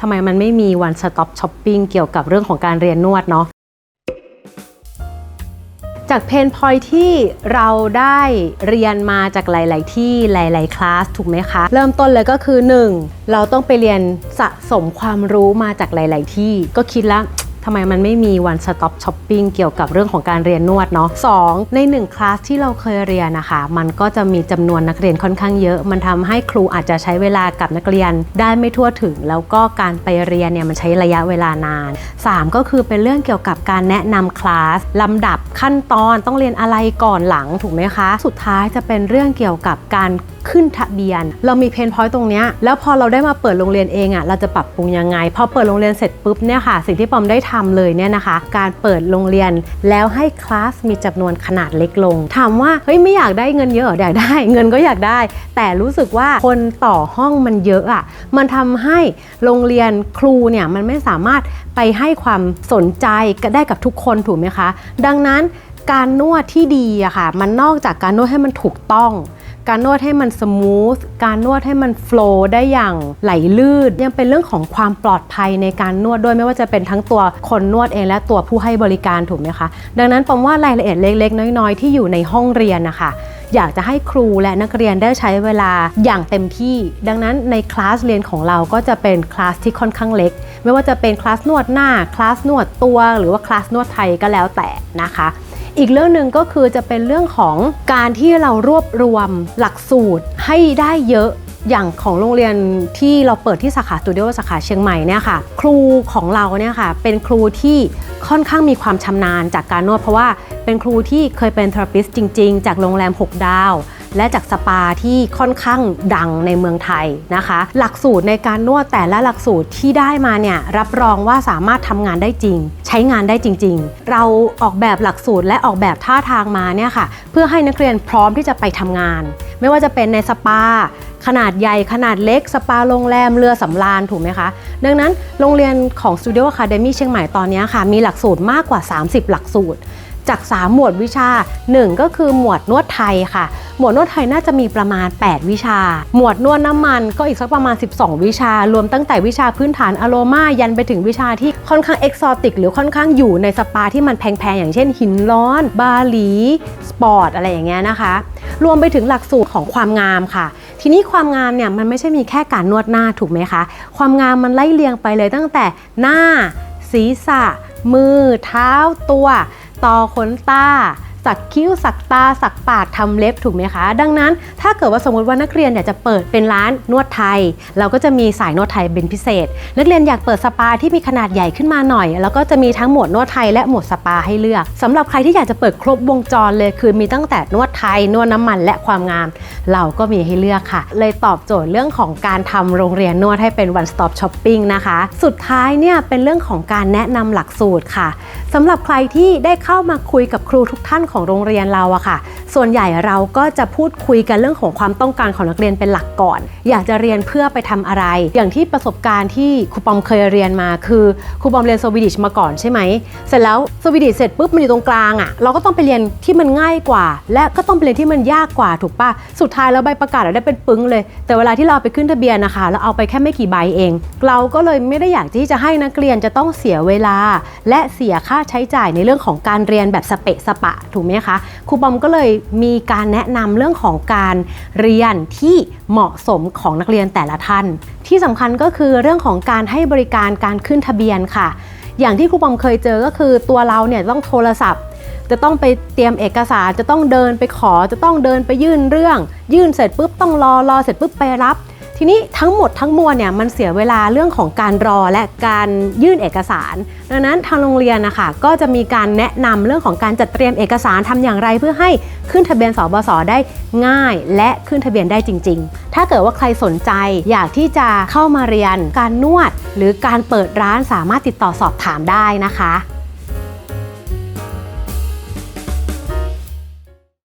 ทำไมมันไม่มี one stop shopping เกี่ยวกับเรื่องของการเรียนนวดเนาะจากเพนพอยที่เราได้เรียนมาจากหลาย ๆ ที่หลาย ๆ คลาสถูกไหมคะ เริ่มต้นเลยก็คือ 1. เราต้องไปเรียนสะสมความรู้มาจากหลาย ๆ ที่ ก็คิดแล้ว ทำไมมันไม่มี one stop shopping เกี่ยวกับเรื่องของการเรียนนวดเนาะสองในหนึ่งคลาสที่เราเคยเรียนนะคะ มันก็จะมีจำนวนนักเรียนค่อนข้างเยอะ มันทำให้ครูอาจจะใช้เวลากับนักเรียนได้ไม่ทั่วถึง แล้วก็การไปเรียนเนี่ยมันใช้ระยะเวลานาน 3 ก็คือเป็นเรื่องเกี่ยวกับการแนะนำคลาสลำดับขั้นตอนต้องเรียนอะไรก่อนหลังถูกไหมคะ สุดท้ายจะเป็นเรื่องเกี่ยวกับการ ขึ้นทะเบียน เรามีเพนพอยต์ตรงเนี้ยแล้วพอเราได้มาเปิดโรงเรียนเองอะ่ะเราจะปรับปรุงยังไง พอเปิดโรงเรียนเสร็จปุ๊บเนี่ยค่ะ สิ่งที่ปอมได้ทำเลยเนี่ยนะคะ การเปิดโรงเรียนแล้วให้คลาสมีจำนวนขนาดเล็กลง ถามว่าเฮ้ยไม่อยากได้เงินเยอะอยากได้ เงินก็อยากได้ แต่รู้สึกว่าคนต่อห้องมันเยอะอะ่ะมันทำให้โรงเรียนครูเนี่ยมันไม่สามารถไปให้ความสนใจได้กับทุกคนถูกไหมคะ ดังนั้นการนวดที่ดีอะค่ะ มันนอกจากการนวดให้มันถูกต้อง การนวดให้มันสมูทการนวดให้มันโฟล์ได้อย่างไหลลื่นยังเป็นเรื่องของความปลอดภัยในการนวดด้วยไม่ว่าจะเป็นทั้งตัวคนนวดเองและตัวผู้ให้บริการถูกไหมคะ ดังนั้นผมว่ารายละเอียดเล็ก ๆ น้อย ๆ ที่อยู่ในห้องเรียนนะคะอยากจะให้ครูและนักเรียนได้ใช้เวลาอย่างเต็มที่ ดังนั้นในคลาสเรียนของเราก็จะเป็นคลาสที่ค่อนข้างเล็ก ไม่ว่าจะเป็นคลาสนวดหน้า คลาสนวดตัว หรือว่าคลาสนวดไทยก็แล้วแต่นะคะ อีกเรื่องหนึ่งก็คือจะเป็นเรื่องของการที่เรารวบรวมหลักสูตรให้ได้เยอะอย่างของโรงเรียนที่เราเปิดที่สาขาสตูดิโอสาขาเชียงใหม่เนี่ยค่ะครูของเราเนี่ยค่ะเป็นครูที่ค่อนข้างมีความชำนาญจากการนวดเพราะว่าเป็นครูที่เคยเป็นเทอราปิสจริง ๆ จากโรงแรม 6 ดาว และจากสปาที่ค่อนข้างดังในเมืองไทยนะคะ หลักสูตรในการนวดแต่ละหลักสูตรที่ได้มาเนี่ยรับรองว่าสามารถทำงานได้จริง ใช้งานได้จริง ๆ เราออกแบบหลักสูตรและออกแบบท่าทางมาเนี่ยค่ะ เพื่อให้นักเรียนพร้อมที่จะไปทำงาน ไม่ว่าจะเป็นในสปาขนาดใหญ่ขนาดเล็ก สปาโรงแรมเรือสำราญถูกไหมคะ ดังนั้นโรงเรียนของ Studio Academy เชียงใหม่ตอนนี้ค่ะ มีหลักสูตรมากกว่า 30 หลักสูตร จาก 3 หมวดวิชา 1 ก็คือหมวดนวดไทยค่ะ หมวดนวดไทยน่าจะมีประมาณ 8 วิชา หมวดนวดน้ำมันก็อีกสักประมาณ 12 วิชา รวมตั้งแต่วิชาพื้นฐานอโรมายันไปถึงวิชาที่ค่อนข้างเอกซอติกหรือค่อนข้างอยู่ในสปาที่มันแพงๆอย่างเช่น หินร้อน บาหลี สปอร์ตอะไรอย่างเงี้ยนะคะ รวมไปถึงหลักสูตรของความงามค่ะ ทีนี้ความงามเนี่ยมันไม่ใช่มีแค่การนวดหน้าถูกไหมคะ ความงามมันไล่เรียงไปเลยตั้งแต่หน้าศีรษะ มือ เท้าตัว ต่อขนตา สักคิ้ว สักตา สักปากทำเล็บถูกไหมคะ ดังนั้นถ้าเกิดว่าสมมติว่านักเรียนอยากจะเปิดเป็นร้านนวดไทย เราก็จะมีสายนวดไทยเป็นพิเศษ นักเรียนอยากเปิดสปาที่มีขนาดใหญ่ขึ้นมาหน่อย แล้วก็จะมีทั้งหมวดนวดไทยและหมวดสปาให้เลือกสำหรับใครที่อยากจะเปิดครบวงจรเลยคือมีตั้งแต่นวดไทยนวดน้ำมันและความงาม เราก็มีให้เลือกค่ะ เลยตอบโจทย์เรื่องของการทำโรงเรียนนวดให้เป็น one stop shopping นะคะ สุดท้ายเนี่ยเป็นเรื่องของการแนะนำหลักสูตรค่ะสำหรับใครที่ได้เข้ามาคุยกับครูทุกท่านของของโรงเรียนเราอะค่ะ ส่วนใหญ่เราก็จะพูดคุยกันเรื่องของความต้องการของนักเรียนเป็นหลักก่อน อยากจะเรียนเพื่อไปทำอะไร อย่างที่ประสบการณ์ที่ครูปอมเคยเรียนมา คือครูปอมเรียนสวีดิชมาก่อนใช่ไหม เสร็จแล้วสวีดิชเสร็จปุ๊บมันอยู่ตรงกลางอะเราก็ต้องไปเรียนที่มันง่ายกว่า และก็ต้องไปเรียนที่มันยากกว่าถูกปะสุดท้ายแล้วใบประกาศเราได้เป็นปึ้งเลย แต่เวลาที่เราเอาไปขึ้นทะเบียนนะคะเราเอาไปแค่ไม่กี่ใบเอง เราก็เลยไม่ได้อยากที่จะให้นักเรียนจะต้องเสียเวลา และเสียค่าใช้จ่ายในเรื่องของการเรียนแบบสเปะสปะถูกไหมคะครูปอมก็เลยมีการแนะนำเรื่องของการเรียนที่เหมาะสมของนักเรียนแต่ละท่าน ที่สำคัญก็คือเรื่องของการให้บริการการขึ้นทะเบียนค่ะ อย่างที่ครูปอมเคยเจอก็คือตัวเราเนี่ยต้องโทรศัพท์จะต้องไปเตรียมเอกสารจะต้องเดินไปขอ จะต้องเดินไปยื่นเรื่อง ยื่นเสร็จปุ๊บต้องรอรอเสร็จปุ๊บไปรับ ทีนี้ทั้งหมดทั้งมวลเนี่ยมันเสียเวลาเรื่องของการรอและการยื่นเอกสาร ดังนั้นทางโรงเรียนนะคะก็จะมีการแนะนำเรื่องของการจัดเตรียมเอกสารทำอย่างไร เพื่อให้ขึ้นทะเบียนสบสได้ง่าย และขึ้นทะเบียนได้จริง ๆ ถ้าเกิดว่าใครสนใจอยากที่จะเข้ามาเรียนการนวด หรือการเปิดร้านสามารถติดต่อสอบถามได้นะคะ